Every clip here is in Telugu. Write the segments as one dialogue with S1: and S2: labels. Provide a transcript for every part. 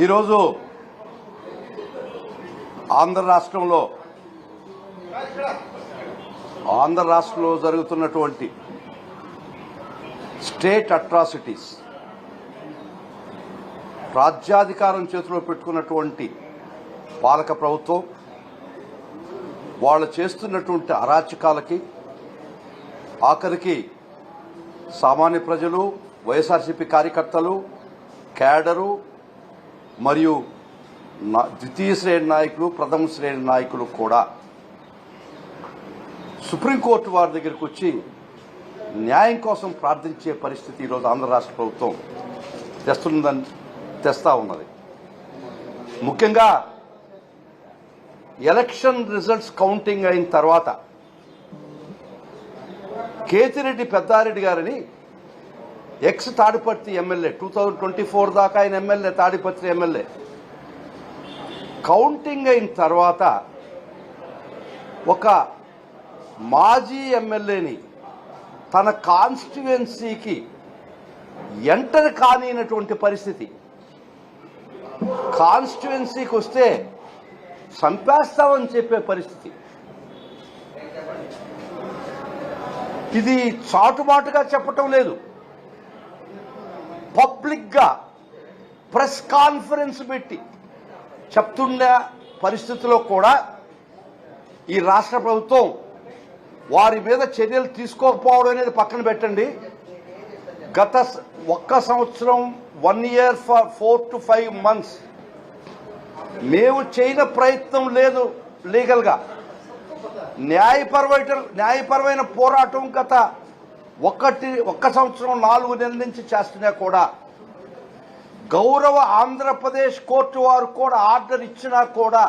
S1: ఈరోజు ఆంధ్ర రాష్ట్రంలో ఆంధ్ర రాష్ట్రంలో జరుగుతున్నటువంటి స్టేట్ అట్రాసిటీస్ రాజ్యాధికారం చేతిలో పెట్టుకున్నటువంటి పాలక ప్రభుత్వం వాళ్ళు చేస్తున్నటువంటి అరాచకాలకి ఆఖరికి సామాన్య ప్రజలు వైఎస్ఆర్సీపీ కార్యకర్తలు క్యాడరు మరియు ద్వితీయ శ్రేణి నాయకులు ప్రథమ శ్రేణి నాయకులు కూడా. సుప్రీంకోర్టు వారి దగ్గరికి వచ్చి న్యాయం కోసం ప్రార్థించే పరిస్థితి ఈరోజు ఆంధ్ర రాష్ట్ర ప్రభుత్వం తెస్తుందని తెస్తా ఉన్నది. ముఖ్యంగా ఎలక్షన్ రిజల్ట్స్ కౌంటింగ్ అయిన తర్వాత కేతిరెడ్డి పెద్దారెడ్డి గారిని ex Tadipatri MLA two thousand twenty four దాకా ఆయన ఎమ్మెల్యే తాడిపత్రి ఎమ్మెల్యే కౌంటింగ్ అయిన తర్వాత ఒక మాజీ ఎమ్మెల్యేని తన కాన్స్టిట్యుయెన్సీకి ఎంటర్ కానినటువంటి పరిస్థితి. కాన్స్టిట్యుయెన్సీకి వస్తే చంపేస్తామని చెప్పే పరిస్థితి. ఇది చాటుబాటుగా చెప్పటం లేదు. పబ్లిక్గా ప్రెస్ కాన్ఫరెన్స్ పెట్టి చెప్తున్న పరిస్థితిలో కూడా ఈ రాష్ట్ర ప్రభుత్వం వారి మీద చర్యలు తీసుకోకపోవడం అనేది పక్కన పెట్టండి. గత ఒక్క సంవత్సరం one year for four to five months మేము చేయని ప్రయత్నం లేదు లీగల్గా. న్యాయపరమైన న్యాయపరమైన పోరాటం గత ఒకటి ఒక్క సంవత్సరం నాలుగు నెలల నుంచి చేస్తున్నా కూడా గౌరవ ఆంధ్రప్రదేశ్ కోర్టు వారు కూడా ఆర్డర్ ఇచ్చినా కూడా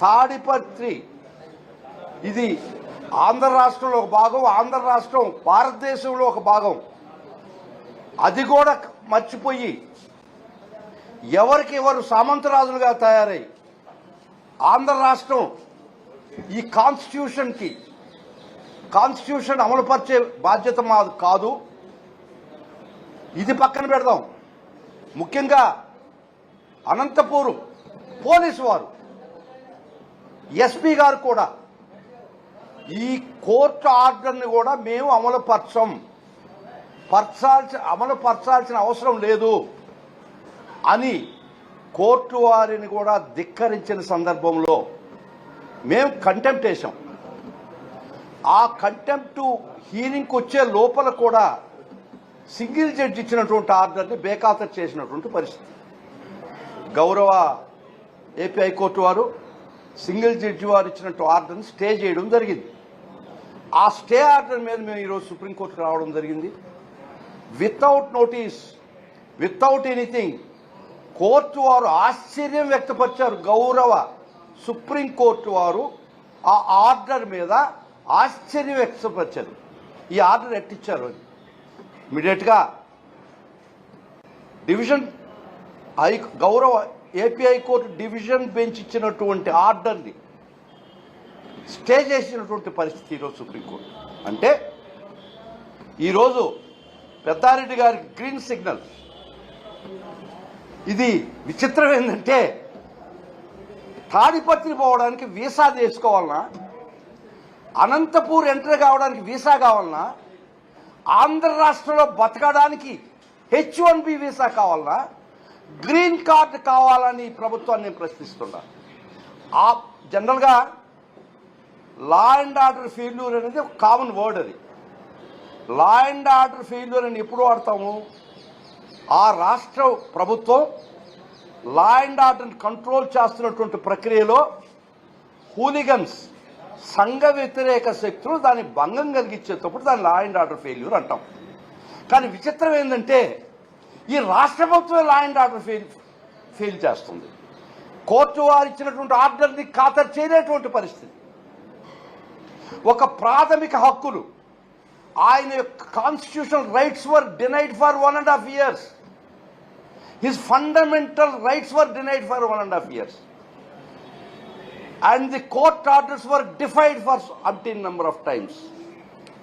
S1: తాడిపత్రి ఇది ఆంధ్ర రాష్ట్రంలో ఒక భాగం ఆంధ్ర రాష్ట్రం భారతదేశంలో ఒక భాగం. అది కూడా మర్చిపోయి ఎవరికి ఎవరు సామంతరాజులుగా తయారై ఆంధ్ర రాష్ట్రం ఈ కాన్స్టిట్యూషన్కి కాన్స్టిట్యూషన్ అమలుపరిచే బాధ్యత మాది కాదు. ఇది పక్కన పెడదాం. ముఖ్యంగా అనంతపూర్ పోలీసు వారు ఎస్పీ గారు కూడా ఈ కోర్టు ఆర్డర్ని కూడా మేము అమలు పరచం పరచాల్సి అమలు పరచాల్సిన అవసరం లేదు అని కోర్టు వారిని కూడా ధిక్కరించిన సందర్భంలో మేము కంటెంప్ట్ వేసాం ఆ కంటెంప్ట్ హీరింగ్కి వచ్చే లోపల కూడా సింగిల్ జడ్జి ఇచ్చినటువంటి ఆర్డర్ని బేఖాతరు చేసినటువంటి పరిస్థితి. గౌరవ ఏపీ హైకోర్టు వారు సింగిల్ జడ్జి వారు ఇచ్చినట్టు ఆర్డర్ని స్టే చేయడం జరిగింది. ఆ స్టే ఆర్డర్ మీద మేము ఈరోజు సుప్రీంకోర్టుకు రావడం జరిగింది. Without notice without anything court వారు ఆశ్చర్యం వ్యక్తపరిచారు. గౌరవ సుప్రీంకోర్టు వారు ఆ ఆర్డర్ మీద ఆశ్చర్యం వ్యక్తపరిచారు ఈ ఆర్డర్ ఎట్టిచ్చారు? అని ఇమీడియట్గా డివిజన్ హై గౌరవ AP high court division bench ఇచ్చినటువంటి ఆర్డర్ని స్టే చేసినటువంటి పరిస్థితి ఈరోజు సుప్రీంకోర్టు. అంటే ఈరోజు పెద్దారెడ్డి గారి గ్రీన్ సిగ్నల్. ఇది విచిత్రం ఏంటంటే తాడిపత్రి పోవడానికి వీసా తీసుకోవాలన్నా అనంతపూర్ ఎంటర్ కావడానికి వీసా కావాలన్నా ఆంధ్ర రాష్ట్రంలో బతకడానికి హెచ్ వన్ బి వీసా కావాలన్నా గ్రీన్ కార్డు కావాలని ప్రభుత్వాన్ని నేను ప్రశ్నిస్తున్నా. ఆ జనరల్గా లా అండ్ ఆర్డర్ ఫెయిల్యూర్ అనేది ఒక కామన్ వర్డ్ అది. లా అండ్ ఆర్డర్ ఫెయిల్యూర్ అని ఎప్పుడు వాడతాము? ఆ రాష్ట్ర ప్రభుత్వం లా అండ్ ఆర్డర్ని కంట్రోల్ చేస్తున్నటువంటి ప్రక్రియలో హూలిగన్స్ సంఘ వ్యతిరేక శక్తులు దాన్ని భంగం కలిగించేటప్పుడు దాన్ని లా అండ్ ఆర్డర్ ఫెయిల్యూర్ అంటాం. కానీ విచిత్రం ఏంటంటే ఈ రాష్ట్ర ప్రభుత్వం law and order fail fail చేస్తుంది. కోర్టు వారు ఇచ్చినటువంటి ఆర్డర్ని ఖాతరు చేయలేటువంటి పరిస్థితి. ఒక ప్రాథమిక హక్కులు ఆయన యొక్క constitutional rights were denied for one and half years his fundamental rights were denied for one and half years and the court orders were defied for umpteen number of times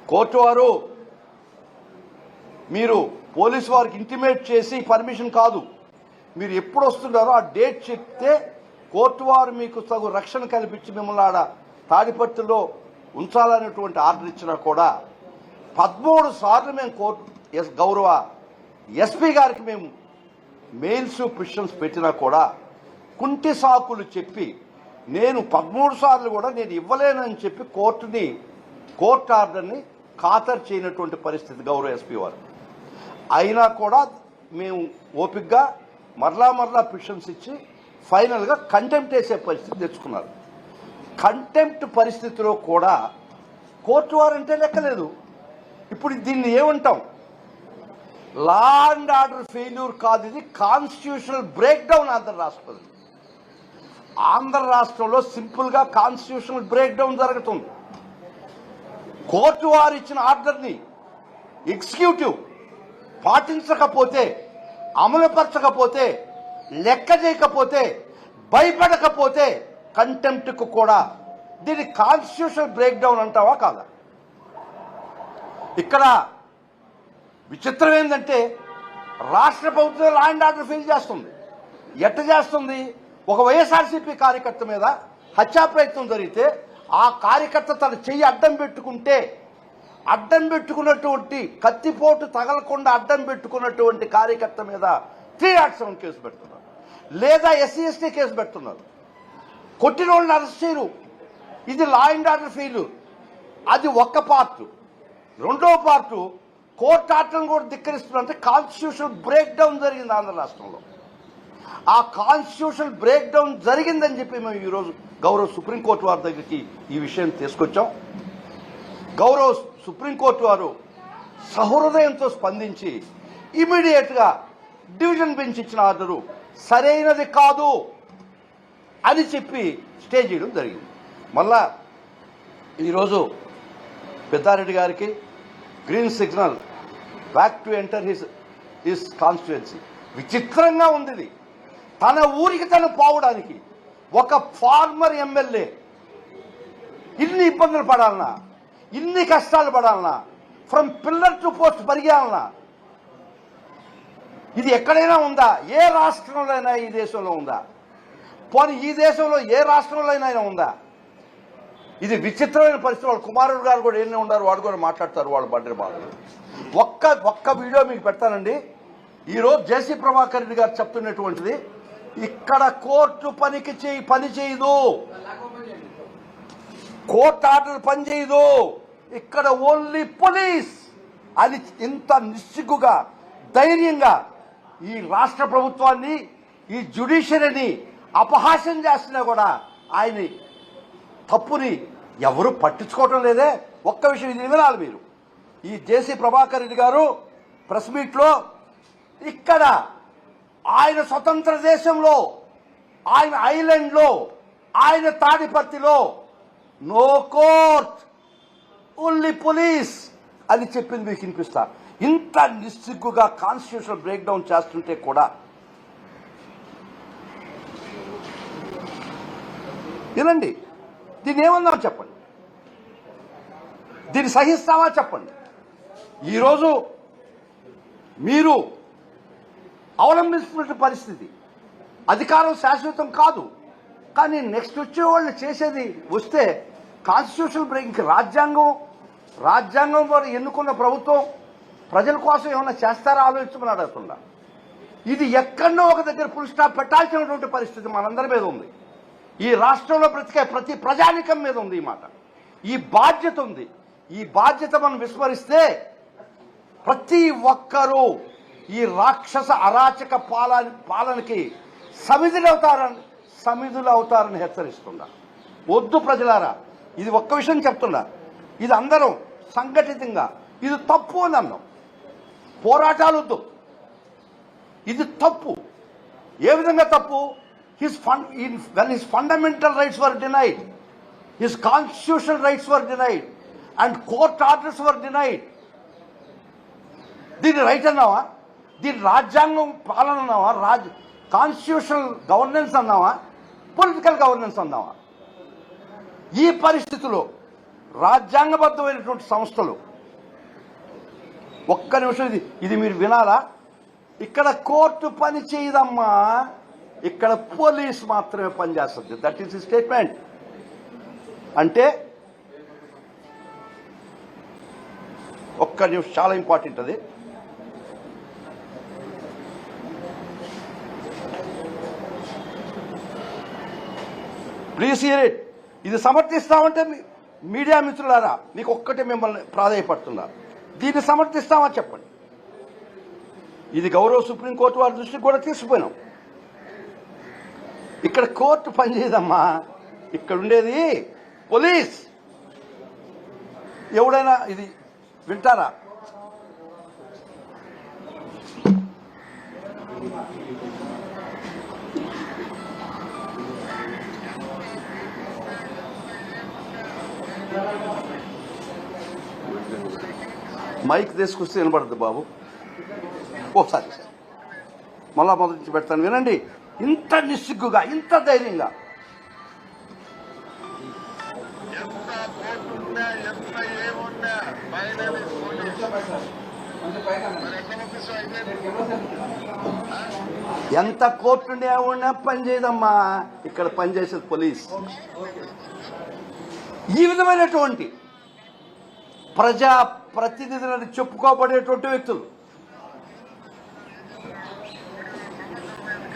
S1: court వారు మీరు పోలీసు వారికి ఇంటిమేట్ చేసి పర్మిషన్ కాదు. మీరు ఎప్పుడు వస్తున్నారో ఆ డేట్ చెప్తే కోర్టు వారు మీకు తగు రక్షణ కల్పించి మిమ్మల్ని ఆడ తాడిపత్రిలో ఉంచాలనేటువంటి ఆర్డర్ ఇచ్చినా కూడా పదమూడు సార్లు మేము కోర్టు ఎస్ గౌరవ ఎస్పీ గారికి మేము మెయిల్స్ క్వశ్చన్స్ పెట్టినా కూడా కుంటి సాకులు చెప్పి నేను పదమూడు సార్లు కూడా నేను ఇవ్వలేనని చెప్పి కోర్టుని కోర్టు ఆర్డర్ని ఖాతరు చేయనటువంటి పరిస్థితి గౌరవ ఎస్పీ వారు. అయినా కూడా మేము ఓపిక్గా మరలా మరలా పిషన్స్ ఇచ్చి ఫైనల్గా కంటెంప్ట్ వేసే పరిస్థితి తెచ్చుకున్నారు. కంటెంప్ట్ పరిస్థితిలో కూడా కోర్టు వారంటే లెక్కలేదు. ఇప్పుడు దీన్ని ఏమంటాం? లా అండ్ ఆర్డర్ ఫెయిల్యూర్ కాదు ఇది కాన్స్టిట్యూషనల్ బ్రేక్ డౌన్ ఆంధ్ర రాష్ట్రంలో ఆంధ్ర రాష్ట్రంలో సింపుల్గా కాన్స్టిట్యూషనల్ బ్రేక్ డౌన్ జరుగుతుంది. కోర్టు వారు ఇచ్చిన ఆర్డర్ని ఎగ్జిక్యూటివ్ పాటించకపోతే అమలుపరచకపోతే లెక్క చేయకపోతే భయపడకపోతే కంటెంప్ట్కు కూడా దీన్ని కాన్స్టిట్యూషనల్ బ్రేక్ డౌన్ అంటావా కాదా? ఇక్కడ విచిత్రం ఏంటంటే రాష్ట్ర ప్రభుత్వం లా అండ్ ఆర్డర్ ఫెయిల్ చేస్తుంది. ఎట్ట చేస్తుంది? ఒక వైఎస్ఆర్సీపీ కార్యకర్త మీద హత్యా ప్రయత్నం జరిగితే ఆ కార్యకర్త తన చెయ్యి అడ్డం పెట్టుకుంటే అడ్డం పెట్టుకున్నటువంటి కత్తిపోటు తగలకుండా అడ్డం పెట్టుకున్నటువంటి కార్యకర్త మీద త్రీ నాట్ సెవెన్ కేసు పెడుతున్నారు. లేదా ఎస్సీ ఎస్టీ కేసు పెడుతున్నారు. కొట్టిన వాళ్ళని అరెస్ట్ చేయరు. ఇది లా అండ్ ఆర్డర్ ఫీలు అది ఒక్క పార్ట్ రెండో పార్టు కోర్టు ఆటలను కూడా ధిక్కరిస్తున్నంటే కాన్స్టిట్యూషన్ బ్రేక్ డౌన్ జరిగింది ఆంధ్ర రాష్ట్రంలో. ఆ కాన్స్టిట్యూషన్ బ్రేక్ డౌన్ జరిగిందని చెప్పి మేము ఈరోజు గౌరవ సుప్రీంకోర్టు వారి దగ్గరికి ఈ విషయం తీసుకొచ్చాం. గౌరవ సుప్రీంకోర్టు వారు సహృదయంతో స్పందించి ఇమీడియట్గా డివిజన్ బెంచ్ ఇచ్చిన ఆర్డరు సరైనది కాదు అని చెప్పి స్టే చేయడం జరిగింది. మళ్ళా ఈరోజు పెద్దారెడ్డి గారికి green signal back to enter his his constituency విచిత్రంగా ఉంది ఇది. తన ఊరికి తను పోవడానికి ఒక ఫార్మర్ ఎమ్మెల్యే ఇన్ని ఇబ్బందులు పడాలన్నా ఇన్ని కష్టాలు పడాలన్నా ఫ్రమ్ పిల్లర్ టు పోస్ట్ పరిగెలనా ఇది ఎక్కడైనా ఉందా? ఏ రాష్ట్రంలో అయినా ఈ దేశంలో ఉందా? పోనీ ఈ దేశంలో ఏ రాష్ట్రంలో అయినా ఉందా? ఇది విచిత్రమైన పరిస్థితి. వాళ్ళ కుమారుడు గారు కూడా ఎన్ని ఉన్నారు వాడు కూడా మాట్లాడతారు వాళ్ళు బండ్రి బాధలు ఒక్క ఒక్క వీడియో మీకు పెడతానండి. ఈరోజు జేసీ ప్రభాకర్ రెడ్డి గారు చెప్తున్నటువంటిది ఇక్కడ కోర్టు పనికి చేయి పని చేయదు. కోర్టు ఆర్డర్ పని చేయదు. ఇక్కడ ఓన్లీ పోలీస్. అది ఇంత నిస్సిగ్గుగా ధైర్యంగా ఈ రాష్ట్ర ప్రభుత్వాన్ని ఈ జ్యుడిషియరీని అపహాస్యం చేస్తున్నా కూడా ఆయన తప్పుని ఎవరు పట్టించుకోవటం లేదే. ఒక్క విషయం ఇది వినాలి మీరు. ఈ జేసీ ప్రభాకర్ రెడ్డి గారు ప్రెస్ మీట్లో ఇక్కడ ఆయన స్వతంత్ర దేశంలో ఆయన ఐలాండ్లో ఆయన తాడిపత్తిలో నో కోర్ట్ ఓన్లీ పోలీస్ అని చెప్పింది మీకు వినిపిస్తా. ఇంత నిస్సిగ్గుగా కాన్స్టిట్యూషన్ బ్రేక్ డౌన్ చేస్తుంటే కూడా వినండి దీన్ని ఏమన్నా చెప్పండి. దీన్ని సహిస్తావా చెప్పండి. ఈరోజు మీరు అవలంబిస్తున్న పరిస్థితి. అధికారం శాశ్వతం కాదు. కానీ నెక్స్ట్ వచ్చే వాళ్ళు చేసేది వస్తే కాన్స్టిట్యూషన్ బ్రేకింగ్ రాజ్యాంగం రాజ్యాంగం వారు ఎన్నుకున్న ప్రభుత్వం ప్రజల కోసం ఏమైనా చేస్తారా ఆలోచించమని అడుగుతుందా ఇది ఎక్కడో ఒక దగ్గర ఫుల్ స్టాప్ పెట్టాల్సినటువంటి పరిస్థితి మనందరి మీద ఉంది. ఈ రాష్ట్రంలో బ్రతికే ప్రతి ప్రజానికం మీద ఉంది ఈ మాట. ఈ బాధ్యత ఉంది. ఈ బాధ్యత మనం విస్మరిస్తే ప్రతి ఒక్కరూ ఈ రాక్షస అరాచక పాలన పాలనకి సమిధులవుతారని సమిధులవుతారని హెచ్చరిస్తున్నా. వద్దు ప్రజలారా ఇది ఒక్క విషయం చెప్తున్నా. ఇది అందరం సంఘటితంగా ఇది తప్పు అని అన్నాం. పోరాటాలు వద్దు. ఇది తప్పు. ఏ విధంగా తప్పు? His fund when his fundamental rights were denied his constitutional rights were denied and court orders were denied. దీన్ని రైట్ అన్నావా? దీన్ని రాజ్యాంగం పాలన అన్నావా? రాజ్ కాన్స్టిట్యూషనల్ గవర్నెన్స్ అన్నావా? పొలిటికల్ గవర్నెన్స్ అన్నావా? ఈ పరిస్థితిలో రాజ్యాంగబద్ధమైనటువంటి సంస్థలు. ఒక్క నిమిషం ఇది ఇది మీరు వినాలా? ఇక్కడ కోర్టు పని చేయదమ్మా. ఇక్కడ పోలీస్ మాత్రమే పనిచేస్తుంది. దట్ ఈస్ స్టేట్మెంట్ అంటే ఒక్క నిమిషం చాలా ఇంపార్టెంట్ అది. ప్లీజ్ హియర్ ఇట్ ఇది సమర్థిస్తామంటే మీడియా మిత్రులారా మీకు ఒక్కటే మిమ్మల్ని ప్రాధాయపడుతున్నా. దీన్ని సమర్థిస్తామని చెప్పండి. ఇది గౌరవ సుప్రీంకోర్టు వారి దృష్టికి కూడా తీసుకుపోయినాం. ఇక్కడ కోర్టు పనిచేయదమ్మా ఇక్కడ ఉండేది పోలీస్. ఎవడైనా ఇది వింటారా? మైక్ తీసుకొస్తే వినబడద్దు బాబు. ఓసారి మళ్ళా మొదటి నుంచి పెడతాను వినండి. ఇంత నిస్సిగ్గుగా ఇంత ధైర్యంగా.
S2: ఎంత కోర్టున్నా
S1: ఉన్నా పని చేయదమ్మా. ఇక్కడ పనిచేసేది పోలీస్. ఈ విధమైనటువంటి ప్రజా ప్రతినిధులని చెప్పుకోబడేటువంటి వ్యక్తులు.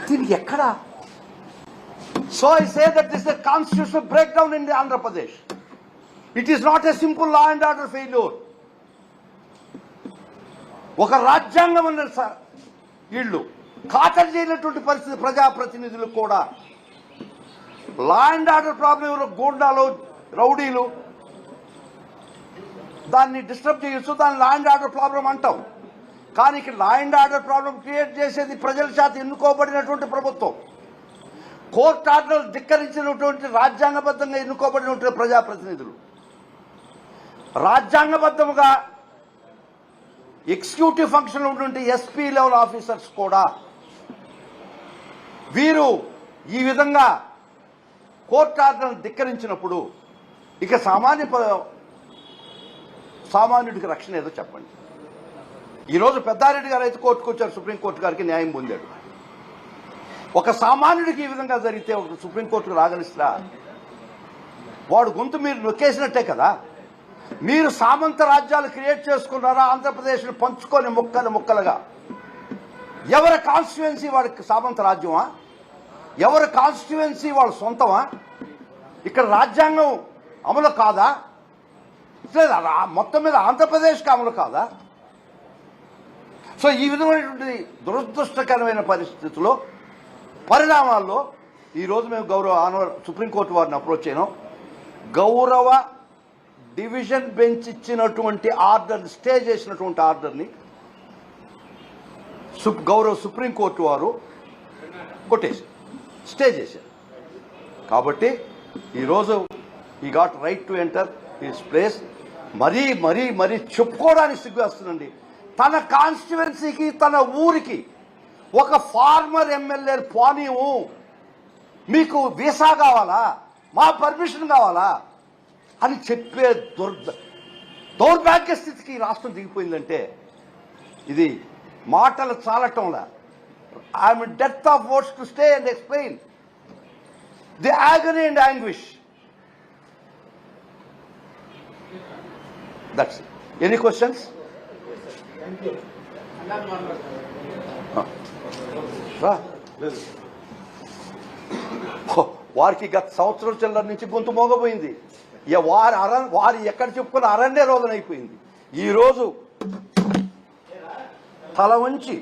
S1: దీనికి ఎక్కడ? So I say that is the constitution break down in the Andhra Pradesh it is not a simple law and order failure ఒక రాజ్యాంగం అన్నారు సార్ వీళ్ళు ఖాతరు చేయనటువంటి పరిస్థితి ప్రజాప్రతినిధులకు కూడా. లా అండ్ ఆర్డర్ ప్రాబ్లం ఎవరు? గూండాలు రౌడీలు దాన్ని డిస్టర్బ్ చేయొచ్చు దాన్ని లా అండ్ ఆర్డర్ ప్రాబ్లం అంటాం. కానీ ఇక్కడ law and order problem create చేసేది ప్రజల చేత ఎన్నుకోబడినటువంటి ప్రభుత్వం. కోర్టు ఆర్డర్ ధిక్కరించినటువంటి రాజ్యాంగబద్ధంగా ఎన్నుకోబడినటువంటి ప్రజాప్రతినిధులు. రాజ్యాంగబద్ధముగా ఎగ్జిక్యూటివ్ ఫంక్షన్ ఉన్నటువంటి ఎస్పీ లెవెల్ ఆఫీసర్స్ కూడా వీరు ఈ విధంగా కోర్టు ఆర్డర్ను ధిక్కరించినప్పుడు ఇక సామాన్య సామాన్యుడికి రక్షణ ఏదో చెప్పండి. ఈరోజు పెద్దారెడ్డి గారు అయితే కోర్టుకు వచ్చారు సుప్రీంకోర్టు గారికి న్యాయం పొందాడు. ఒక సామాన్యుడికి ఈ విధంగా జరిగితే ఒక సుప్రీంకోర్టుకు రాగలిస్తా వాడు గొంతు మీరు నొక్కేసినట్టే కదా. మీరు సామంత రాజ్యాలు క్రియేట్ చేసుకున్నారా? ఆంధ్రప్రదేశ్ను పంచుకొని ముక్కలు ముక్కలుగా. ఎవరి కాన్స్టిట్యువెన్సీ వాడికి సామంత రాజ్యమా? ఎవరి కాన్స్టిట్యువెన్సీ వాళ్ళ సొంతమా? ఇక్కడ రాజ్యాంగం అమలు కాదా? లేదు మొత్తం మీద ఆంధ్రప్రదేశ్కి అమలు కాదా? సో ఈ విధమైనటువంటి దురదృష్టకరమైన పరిస్థితుల్లో పరిణామాల్లో ఈరోజు మేము గౌరవ ఆనవ సుప్రీంకోర్టు వారిని అప్రోచ్ అయినాం గౌరవ డివిజన్ బెంచ్ ఇచ్చినటువంటి ఆర్డర్ స్టే చేసినటువంటి ఆర్డర్ని సుప్ గౌరవ సుప్రీంకోర్టు వారు కొట్టేశారు స్టే చేశారు. కాబట్టి ఈరోజు ఈ got right to enter his place. మరీ మరీ మరీ చెప్పుకోవడానికి సిగ్గుస్తుందండి తన కాన్స్టిట్యువెన్సీకి తన ఊరికి ఒక ఫార్మర్ ఎమ్మెల్యే పోనీవు. మీకు వీసా కావాలా? మా పర్మిషన్ కావాలా? అని చెప్పే దుర్ దౌర్భాగ్య స్థితికి రాష్ట్రం దిగిపోయిందంటే ఇది మాటలు చాలటంలా. I'm death of words to stay and explain the agony and anguish that's any questions వారికి గత సంవత్సరం చిల్లర నుంచి గొంతు మోగపోయింది ఇక వారి అర వారి ఎక్కడ చెప్పుకున్న అరణ్య రోజునైపోయింది అయిపోయింది. తల వంచి